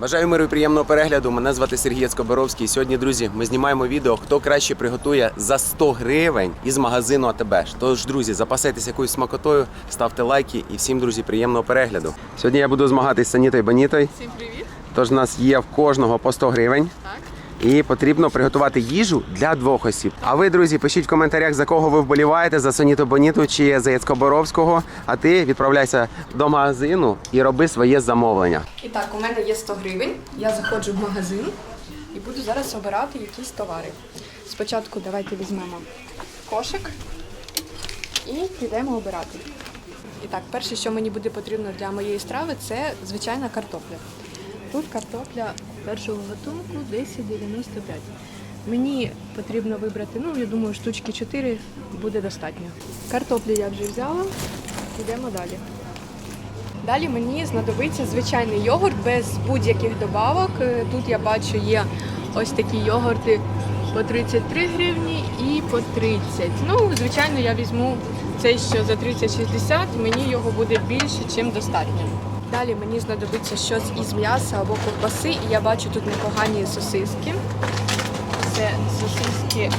Бажаю миру і приємного перегляду. Мене звати Сергій Скоборовський. Сьогодні, друзі, ми знімаємо відео, хто краще приготує за 100 гривень із магазину АТБ. Тож, друзі, запасайтесь якоюсь смакотою, ставте лайки і всім, друзі, приємного перегляду. Сьогодні я буду змагатись з Санітою Банітою. Всім привіт. Тож у нас є в кожного по 100 гривень. І потрібно приготувати їжу для двох осіб. А ви, друзі, пишіть в коментарях, за кого ви вболіваєте, за Соніту Боніту чи за Яцько Боровського. А ти відправляйся до магазину і роби своє замовлення. І так, у мене є 100 гривень. Я заходжу в магазин і буду зараз обирати якісь товари. Спочатку давайте візьмемо кошик і підемо обирати. І так, перше, що мені буде потрібно для моєї страви, це звичайна картопля. Тут картопля першого готунку 10,95. Мені потрібно вибрати, ну я думаю, штучки 4 буде достатньо. Картоплю я вже взяла, йдемо далі. Далі мені знадобиться звичайний йогурт без будь-яких добавок. Е, Тут я бачу є ось такі йогурти по 33 гривні і по 30. Ну, звичайно, я візьму цей, що за 30-60, мені його буде більше, чим достатньо. Далі мені знадобиться щось із м'яса або ковбаси, і я бачу тут непогані сосиски. Це сосиски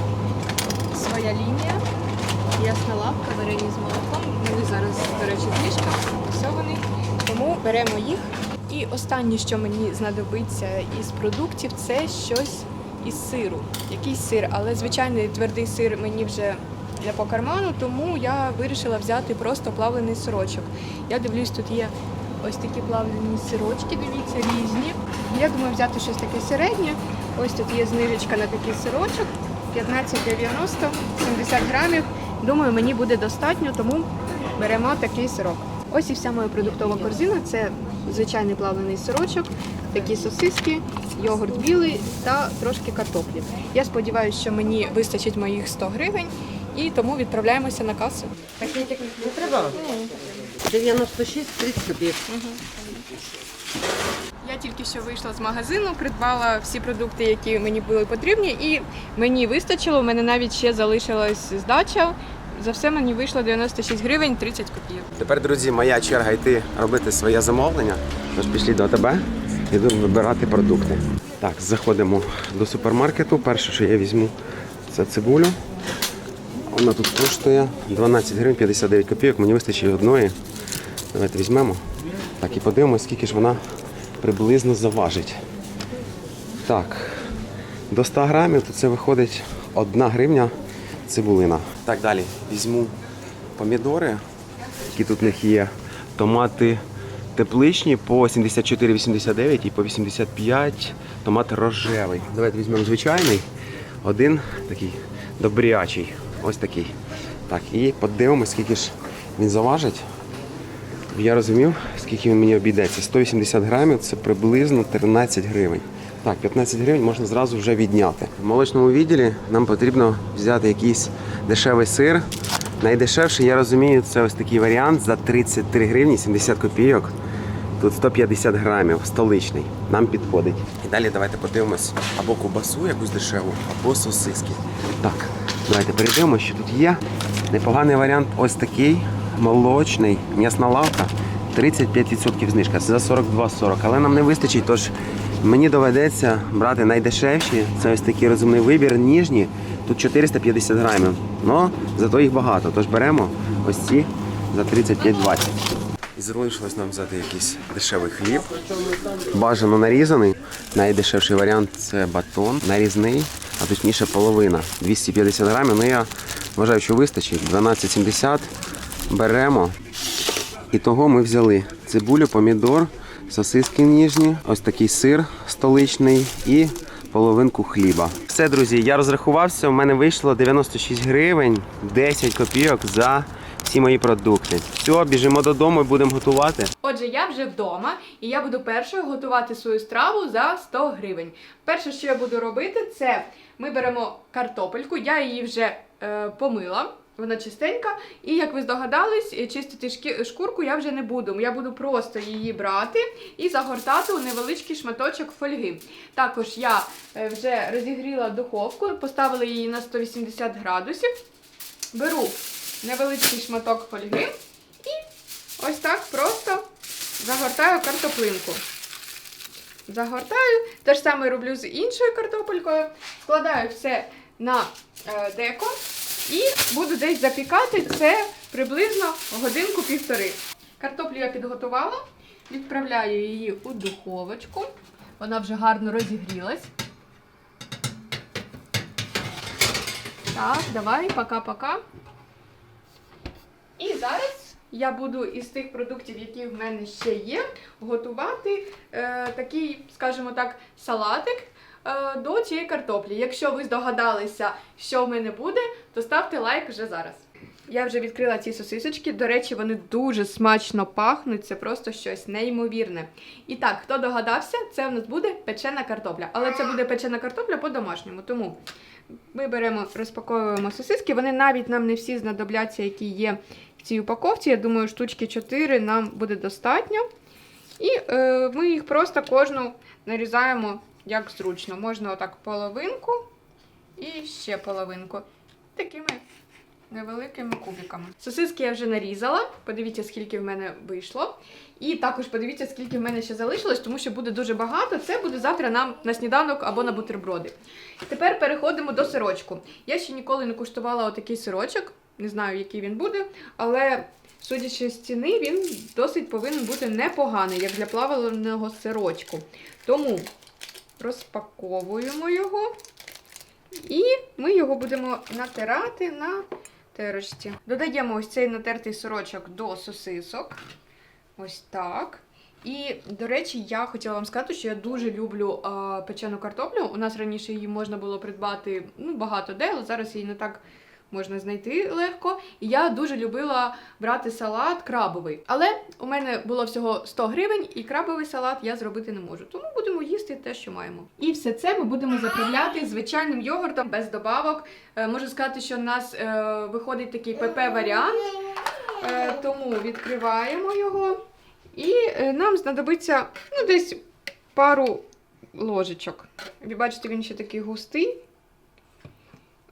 своя лінія. Ясна лавка, варені з молоком. Вони зараз, до речі, трішки. Все. Тому беремо їх. І останнє, що мені знадобиться із продуктів, це щось із сиру. Якийсь сир, але звичайний твердий сир мені вже не по карману, тому я вирішила взяти просто плавлений сирочок. Я дивлюсь, тут є ось такі плавлені сирочки, дивіться, різні. Я думаю взяти щось таке середнє. Ось тут є знижечка на такий сирочок. 15,90, 70 грамів. Думаю, мені буде достатньо, тому беремо такий сирок. Ось і вся моя продуктова корзина. Це звичайний плавлений сирочок, такі сосиски, йогурт білий та трошки картоплі. Я сподіваюся, що мені вистачить моїх 100 гривень, і тому відправляємося на касу. Пакетик не треба? 96, 30 копійок. Я тільки що вийшла з магазину, придбала всі продукти, які мені були потрібні, і мені вистачило. У мене навіть ще залишилась здача. За все мені вийшло 96 гривень 30 копійок. Тепер, друзі, моя черга йти робити своє замовлення. Тож пішли до тебе, іду вибирати продукти. Так, заходимо до супермаркету. Перше, що я візьму, це цибулю. Вона тут коштує 12 гривень 59 копійок. Мені вистачить одної. Давайте візьмемо. Так, і подивимось, скільки ж вона приблизно заважить. Так, до 100 грамів то це виходить 1 гривня цибулина. Так, далі візьму помідори, які тут в них є. Томати тепличні по 74,89 і по 85 томат рожевий. Давайте візьмемо звичайний, один такий добрячий. Ось такий. Так, і подивимось, скільки ж він заважить. Я розумів, скільки він мені обійдеться. 180 грамів це приблизно 13 гривень. Так, 15 гривень можна зразу вже відняти. В молочному відділі нам потрібно взяти якийсь дешевий сир. Найдешевший, я розумію, це ось такий варіант за 33 гривні 70 копійок. Тут 150 грамів, столичний. Нам підходить. І далі давайте подивимось або ковбасу якусь дешеву, або сосиски. Так, давайте перейдемо, що тут є. Непоганий варіант ось такий молочний, м'ясна лавка. 35% знижка за 42,40. Але нам не вистачить, тож мені доведеться брати найдешевші. Це ось такий розумний вибір, ніжні. Тут 450 грамів. Ну, зато їх багато. Тож беремо ось ці за 35,20. І залишилось нам взяти якийсь дешевий хліб. Бажано нарізаний. Найдешевший варіант це батон, нарізний, а точніше половина. 250 грамів. Ну я вважаю, що вистачить. 12,70 беремо. І того ми взяли цибулю, помідор, сосиски ніжні, ось такий сир столичний і половинку хліба. Все, друзі, я розрахувався. У мене вийшло 96 гривень, 10 копійок за всі мої продукти. Все, біжимо додому і будемо готувати. Отже, я вже вдома, і я буду першою готувати свою страву за 100 гривень. Перше, що я буду робити, це ми беремо картопельку, я її вже е, помила. Вона чистенька, і як ви здогадались, е, чистити шкурку я вже не буду. Я буду просто її брати і загортати у невеличкий шматочок фольги. Також я е, вже розігріла духовку, поставила її на 180 градусів. Беру невеличкий шматок фольги і ось так просто загортаю картоплинку. загортаю. Те ж саме роблю з іншою картопелькою. Складаю все на е, деко і буду десь запікати це приблизно годинку-півтори. Картоплю я підготувала, відправляю її у духовочку. Вона вже гарно розігрілась. Так, давай, пока-пока. І зараз я буду із тих продуктів, які в мене ще є, готувати е, такий, скажімо так, салатик до цієї картоплі. Якщо ви здогадалися, що в мене буде, то ставте лайк вже зараз. Я вже відкрила ці сосисочки. До речі, вони дуже смачно пахнуть. Це просто щось неймовірне. І так, хто догадався, це в нас буде печена картопля. Але це буде печена картопля по-домашньому. Тому ми беремо, розпаковуємо сосиски. Вони навіть нам не всі знадобляться, які є в цій упаковці. Я думаю, штучки 4 нам буде достатньо. І е, ми їх просто кожну нарізаємо як зручно. Можна отак половинку і ще половинку. Такими невеликими кубиками. Сосиски я вже нарізала. Подивіться, скільки в мене вийшло. І також подивіться, скільки в мене ще залишилось, тому що буде дуже багато. Це буде завтра нам на сніданок або на бутерброди. Тепер переходимо до сирочку. Я ще ніколи не куштувала отакий сирочок. Не знаю, який він буде, але судячи з ціни, він досить повинен бути непоганий, як для плаваного сирочку. Тому розпаковуємо його. І ми його будемо натирати на терочці. Додаємо ось цей натертий сорочок до сосисок. Ось так. І, до речі, я хотіла вам сказати, що я дуже люблю а, печену картоплю. У нас раніше її можна було придбати ну, багато де, але зараз її не так можна знайти легко. І я дуже любила брати салат крабовий. Але у мене було всього 100 гривень, і крабовий салат я зробити не можу. Тому будемо їсти те, що маємо. І все це ми будемо заправляти звичайним йогуртом без добавок. Е, можу сказати, що в нас е, виходить такий ПП-варіант. Е, тому відкриваємо його. І нам знадобиться ну, десь пару ложечок. Ви бачите, він ще такий густий.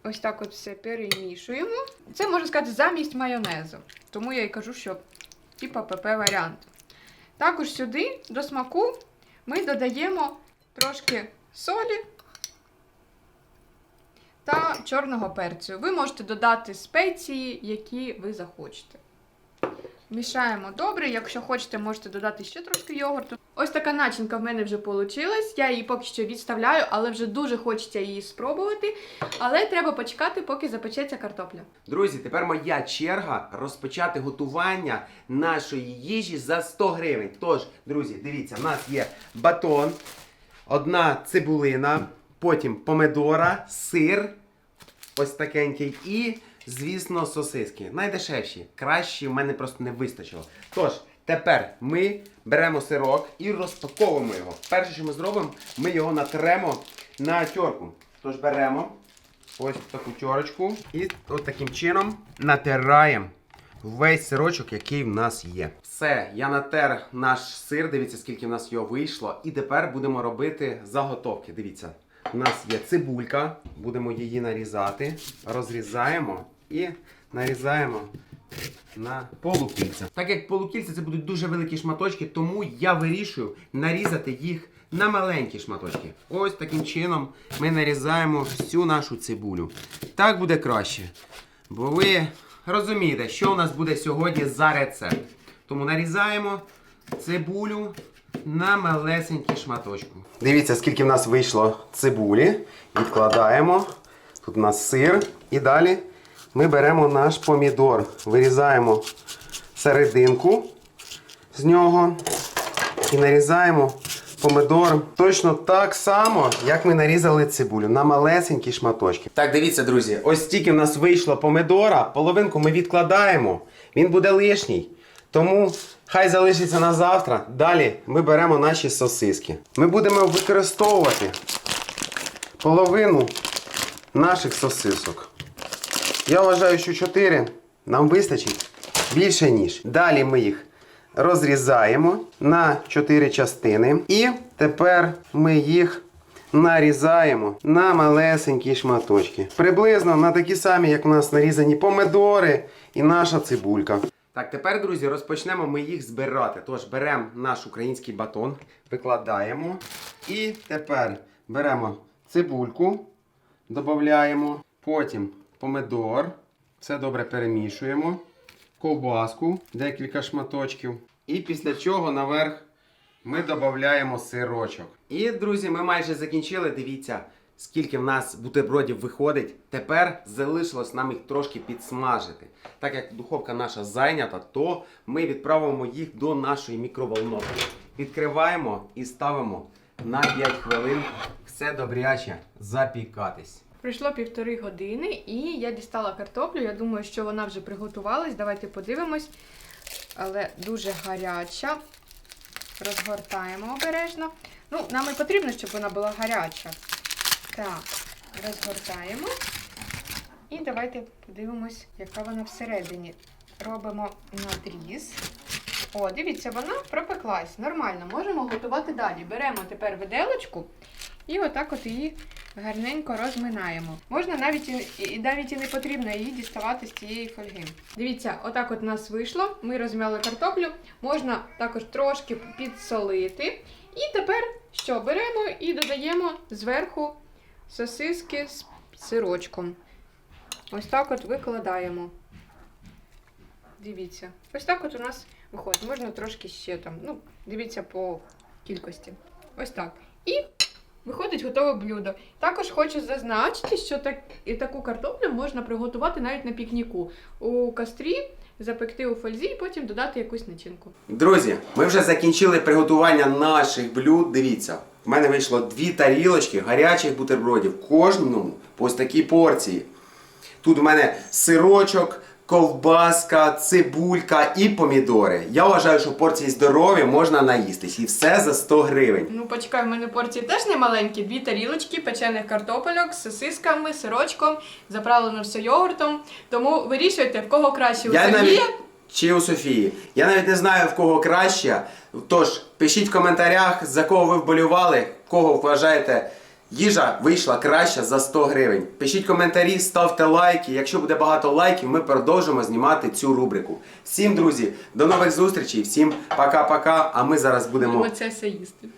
Ось так от все перемішуємо. Це можна сказати замість майонезу. Тому я і кажу, що типа ПП варіант. Також сюди до смаку ми додаємо трошки солі та чорного перцю. Ви можете додати спеції, які ви захочете. Мішаємо добре. Якщо хочете, можете додати ще трошки йогурту. Ось така начинка в мене вже вийшла. Я її поки що відставляю, але вже дуже хочеться її спробувати. Але треба почекати, поки запечеться картопля. Друзі, тепер моя черга розпочати готування нашої їжі за 100 гривень. Тож, друзі, дивіться, в нас є батон, одна цибулина, потім помидора, сир, ось такенький, і, звісно, сосиски. Найдешевші. Кращі в мене просто не вистачило. Тож, тепер ми беремо сирок і розпаковуємо його. Перше, що ми зробимо, ми його натремо на терку. Тож беремо ось таку чорочку. І от таким чином натираємо весь сирочок, який в нас є. Все, я натер наш сир. Дивіться, скільки в нас його вийшло. І тепер будемо робити заготовки. Дивіться, у нас є цибулька, будемо її нарізати, розрізаємо і нарізаємо на полукільця. Так як полукільця це будуть дуже великі шматочки, тому я вирішую нарізати їх на маленькі шматочки. Ось таким чином ми нарізаємо всю нашу цибулю. Так буде краще. Бо ви розумієте, що у нас буде сьогодні за рецепт. Тому нарізаємо цибулю на малесенькі шматочку. Дивіться, скільки в нас вийшло цибулі. Відкладаємо. Тут у нас сир. І далі ми беремо наш помідор, вирізаємо серединку з нього і нарізаємо помидор точно так само, як ми нарізали цибулю на малесенькі шматочки. Так, дивіться, друзі, ось стільки в нас вийшло помидора, половинку ми відкладаємо, він буде лишній. Тому хай залишиться на завтра. Далі ми беремо наші сосиски. Ми будемо використовувати половину наших сосисок. Я вважаю, що 4 нам вистачить більше ніж. Далі ми їх розрізаємо на 4 частини. І тепер ми їх нарізаємо на малесенькі шматочки. Приблизно на такі самі, як у нас нарізані помидори і наша цибулька. Так, тепер, друзі, розпочнемо ми їх збирати. Тож беремо наш український батон, викладаємо. І тепер беремо цибульку, додаємо, потім помидор, все добре перемішуємо, ковбаску, декілька шматочків. І після чого наверх ми додаємо сирочок. І, друзі, ми майже закінчили. Дивіться, скільки в нас бутербродів виходить. Тепер залишилось нам їх трошки підсмажити. Так як духовка наша зайнята, то ми відправимо їх до нашої мікроволновки. Відкриваємо і ставимо на 5 хвилин все добряче запікатись. Пройшло півтори години і я дістала картоплю. Я думаю, що вона вже приготувалась. Давайте подивимось. Але дуже гаряча. Розгортаємо обережно. Ну, нам і потрібно, щоб вона була гаряча. Так, розгортаємо. І давайте подивимось, яка вона всередині. Робимо надріз. О, дивіться, вона пропеклась. Нормально, можемо готувати далі. Беремо тепер виделочку і отак от її гарненько розминаємо. Можна навіть і, і навіть і не потрібно її діставати з цієї фольги. Дивіться, отак от у нас вийшло. Ми розм'яли картоплю. Можна також трошки підсолити. І тепер що? Беремо і додаємо зверху сосиски з сирочком. Ось так от викладаємо. Дивіться. Ось так от у нас виходить. Можна трошки ще там. Ну, дивіться по кількості. Ось так. І виходить готове блюдо. Також хочу зазначити, що так, і таку картоплю можна приготувати навіть на пікніку. У кастрі запекти у фользі і потім додати якусь начинку. Друзі, ми вже закінчили приготування наших блюд. Дивіться, в мене вийшло дві тарілочки гарячих бутербродів. Кожному по ось такій порції. Тут в мене сирочок, ковбаска, цибулька і помідори. Я вважаю, що порції здорові можна наїстись. І все за 100 гривень. Ну, почекай, в мене порції теж не маленькі. Дві тарілочки печених картопельок з сосисками, сирочком, заправлено все йогуртом. Тому вирішуйте, в кого краще у Я Сергія. навіть чи у Софії. Я навіть не знаю в кого краще. Тож пишіть в коментарях, за кого ви вболівали, кого вважаєте. Їжа вийшла краща за 100 гривень. Пишіть коментарі, ставте лайки. Якщо буде багато лайків, ми продовжимо знімати цю рубрику. Всім, друзі, до нових зустрічей, всім пока-пока. А ми зараз будемо. Їсти.